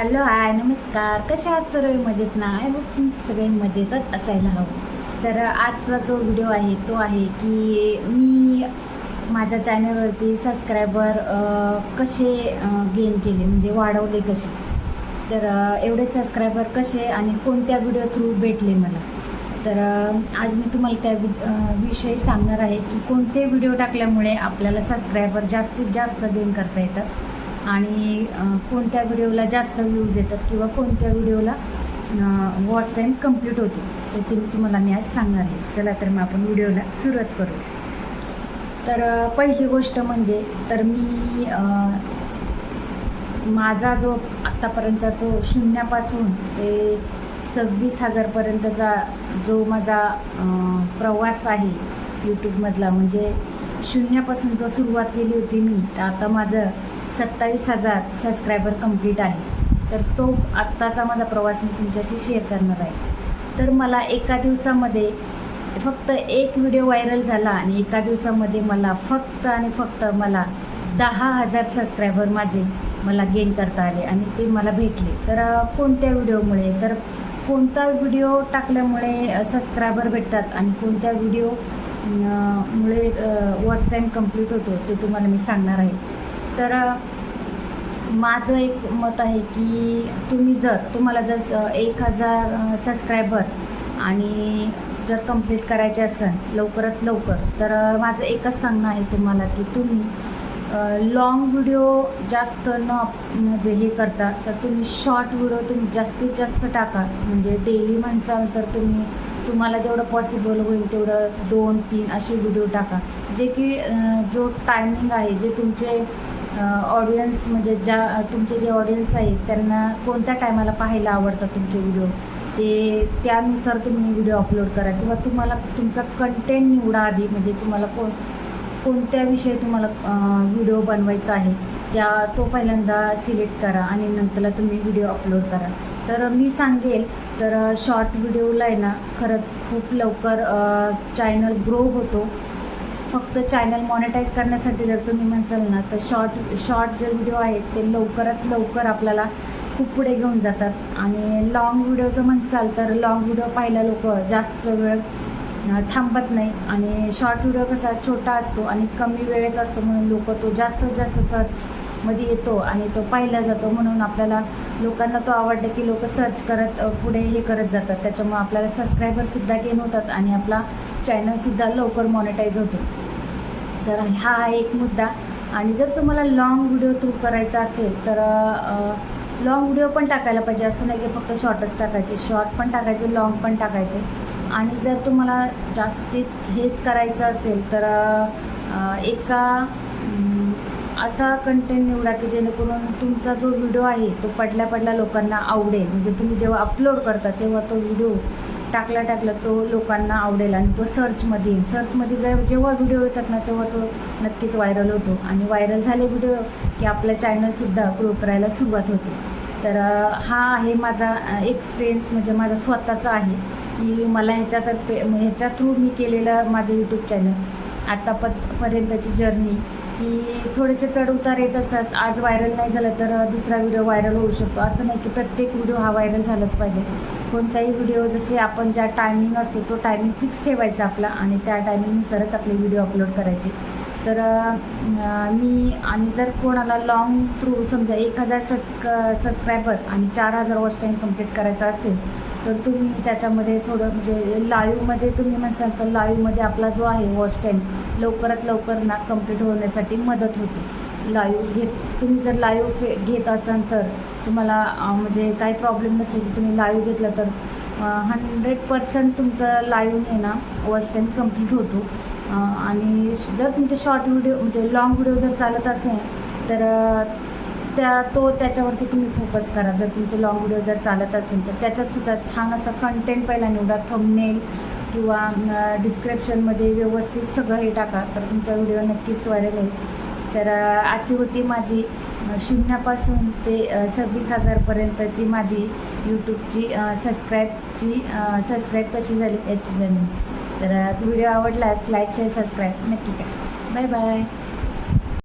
Hello I नमस्कार. कशा आहात सर्व? मजेत ना. आय बघ तुम्ही सगळे मजेतच असायला हवं. तर आजचा जो व्हिडिओ आहे तो आहे की मी माझ्या चॅनलवरती सबस्क्रायबर कसे गेन केले? म्हणजे वाढवले कसे? तर एवढे सबस्क्रायबर कसे आणि कोणत्या व्हिडिओ थ्रू भेटले मला? तर आज मी तुम्हाला त्या वि- विषयी सांगणार आहे की कोणते व्हिडिओ टाकल्यामुळे आपल्याला सबस्क्रायबर जास्तीत जास्त गेन करता येतात आणि कोणत्या व्हिडिओला जास्त व्ह्यूज येतात किंवा कोणत्या व्हिडिओला वॉच टाईम कंप्लीट होतो तर ते तुम्हाला मी आज सांगणार आहे. चला तर मग आपण व्हिडिओला सुरुवात करू. तर पहिली गोष्ट म्हणजे तर मी माझा जो आत्तापर्यंत तो शून्यापासून ते सव्वीस हजारपर्यंतचा जो माझा प्रवास आहे यूट्यूबमधला म्हणजे शून्यापासून जो सुरुवात केली होती मी तर आता माझं सत्तावीस हजार सबस्क्रायबर कंप्लीट आहे. तर तो आत्ताचा माझा प्रवास मी तुमच्याशी शेअर करणार आहे. तर मला एका दिवसामध्ये फक्त एक व्हिडिओ व्हायरल झाला आणि एका दिवसामध्ये मला फक्त आणि फक्त मला दहा हजार सबस्क्रायबर माझे मला गेन करता आले आणि ते मला भेटले. तर कोणत्या व्हिडिओमुळे तर कोणता व्हिडिओ टाकल्यामुळे सबस्क्रायबर भेटतात आणि कोणत्या व्हिडिओ मुळे वॉच टाईम कंप्लीट होतो ते तुम्हाला मी सांगणार आहे. तर माझं एक मत आहे की तुम्ही जर तुम्हाला जर एक हजार सबस्क्रायबर आणि जर कंप्लीट करायचे असेल लवकरात लवकर तर माझं एकच सांगणं आहे तुम्हाला की तुम्ही लॉंग व्हिडिओ जास्त न म्हणजे हे करता तर तुम्ही शॉर्ट व्हिडिओ तुम्ही जास्तीत जास्त टाका. म्हणजे डेली म्हणसाल तर तुम्ही तुम्हाला जेवढं पॉसिबल होईल तेवढं दोन तीन असे व्हिडिओ टाका. जे की जो टायमिंग आहे जे तुमचे ऑडियन्स म्हणजे ज्या तुमचे जे ऑडियन्स आहेत त्यांना कोणत्या टायमाला पाहायला आवडतात तुमचे व्हिडिओ ते त्यानुसार तुम्ही व्हिडिओ अपलोड करा. किंवा तुम्हाला तुमचा कंटेंट निवडा आधी म्हणजे तुम्हाला कोण कोणत्या विषयी तुम्हाला व्हिडिओ बनवायचा आहे त्या तो पहिल्यांदा सिलेक्ट करा आणि नंतरला तुम्ही व्हिडिओ अपलोड करा. तर मी सांगेल तर शॉर्ट व्हिडिओला आहे ना खरंच खूप लवकर चॅनल ग्रो होतो. फक्त चॅनल मॉनिटाईज करण्यासाठी जर तुम्ही म्हणसाल ना तर शॉर्ट शॉर्ट जे व्हिडिओ आहेत ते लवकरात लवकर आपल्याला खूप पुढे घेऊन जातात. आणि लाँग व्हिडिओचं म्हणसाल तर लाँग व्हिडिओ पाहायला लोक जास्त वेळ थांबत नाही. आणि शॉर्ट व्हिडिओ कसा छोटा असतो आणि कमी वेळेत असतो म्हणून लोक तो जास्तीत जास्त मध्ये येतो आणि तो पाहिला जातो म्हणून आपल्याला लोकांना तो आवडतं की लोक सर्च करत पुढे हे करत जातात. त्याच्यामुळे आपल्याला सबस्क्रायबरसुद्धा गेन होतात आणि आपला चॅनलसुद्धा लवकर मॉनिटाईज होतो. तर हा एक मुद्दा. आणि जर तुम्हाला लाँग व्हिडिओ थ्रू करायचा असेल तर लाँग व्हिडिओ पण टाकायला पाहिजे. असं नाही की फक्त शॉर्टच टाकायचे. शॉर्ट पण टाकायचे लाँग पण टाकायचे. आणि जर तुम्हाला जास्तीत हेच करायचं असेल तर एका असा कंटेंट निवडा की जेणेकरून तुमचा जो व्हिडिओ आहे तो पडल्या पडल्या लोकांना आवडेल. म्हणजे तुम्ही जेव्हा अपलोड करता तेव्हा तो व्हिडिओ टाकला टाकला तो लोकांना आवडेल आणि तो सर्चमध्ये येईल. सर्चमध्ये जर जेव्हा व्हिडिओ येतात ना तेव्हा तो नक्कीच व्हायरल होतो. आणि व्हायरल झाले व्हिडिओ की आपलं चॅनलसुद्धा ग्रो करायला सुरुवात होते. तर हा आहे माझा एक्सपिरियन्स म्हणजे माझा स्वतःचा आहे. की मला ह्याच्यातर्फे ह्याच्या थ्रू मी केलेलं माझं यूट्यूब चॅनल आत्तापर्यंतची जर्नी की थोडेसे चढउतार येत असतात. आज व्हायरल नाही झालं तर दुसरा व्हिडिओ व्हायरल होऊ शकतो. असं नाही की प्रत्येक व्हिडिओ हा व्हायरल झालाच पाहिजे. कोणताही व्हिडिओ जसे आपण ज्या टायमिंग असतो तो टायमिंग फिक्स ठेवायचा आपला आणि त्या टायमिंगनुसारच आपले व्हिडिओ अपलोड करायचे. तर मी आणि जर कोणाला लाँग थ्रू समजा एक हजार सबस्क सबस्क्रायबर आणि चार हजार वॉच टाईम कंप्लीट करायचा असेल तर तुम्ही त्याच्यामध्ये थोडं म्हणजे लाईव्हमध्ये तुम्ही म्हणसाल तर लाईव्हमध्ये आपला जो आहे वॉच टाईम लवकरात लवकर ना कंप्लीट होण्यासाठी मदत होते. लाईव्ह घेत तुम्ही जर लाईव्ह फे घेत असाल तर तुम्हाला म्हणजे काही प्रॉब्लेम नसेल की तुम्ही लाईव्ह घेतला तर हंड्रेड पर्सेंट तुमचं लाईव्ह ना वॉच टाईम कंप्लीट होतो. आणि श- जर तुमचे शॉर्ट व्हिडिओ म्हणजे लाँग व्हिडिओ जर चालत असेल तर त्या तो त्याच्यावरती तुम्ही फोकस करा. जर तुमचे लाँग व्हिडिओ जर चालत असेल तर त्याच्यातसुद्धा छान असं कंटेंट पहिला निवडा. थंबनेल किंवा डिस्क्रिप्शनमध्ये व्यवस्थित सगळं हे टाका. तर तुमचा व्हिडिओ नक्कीच व्हायरल होईल. तर अशी होती माझी शून्यापासून ते सव्वीस हजारपर्यंतची माझी यूट्यूबची सबस्क्राईबची सबस्क्राईब कशी झाली याची जर्नी तर व्हिडिओ आवडल्यास लाईक शेअर सबस्क्राईब नक्की करा. Bye bye.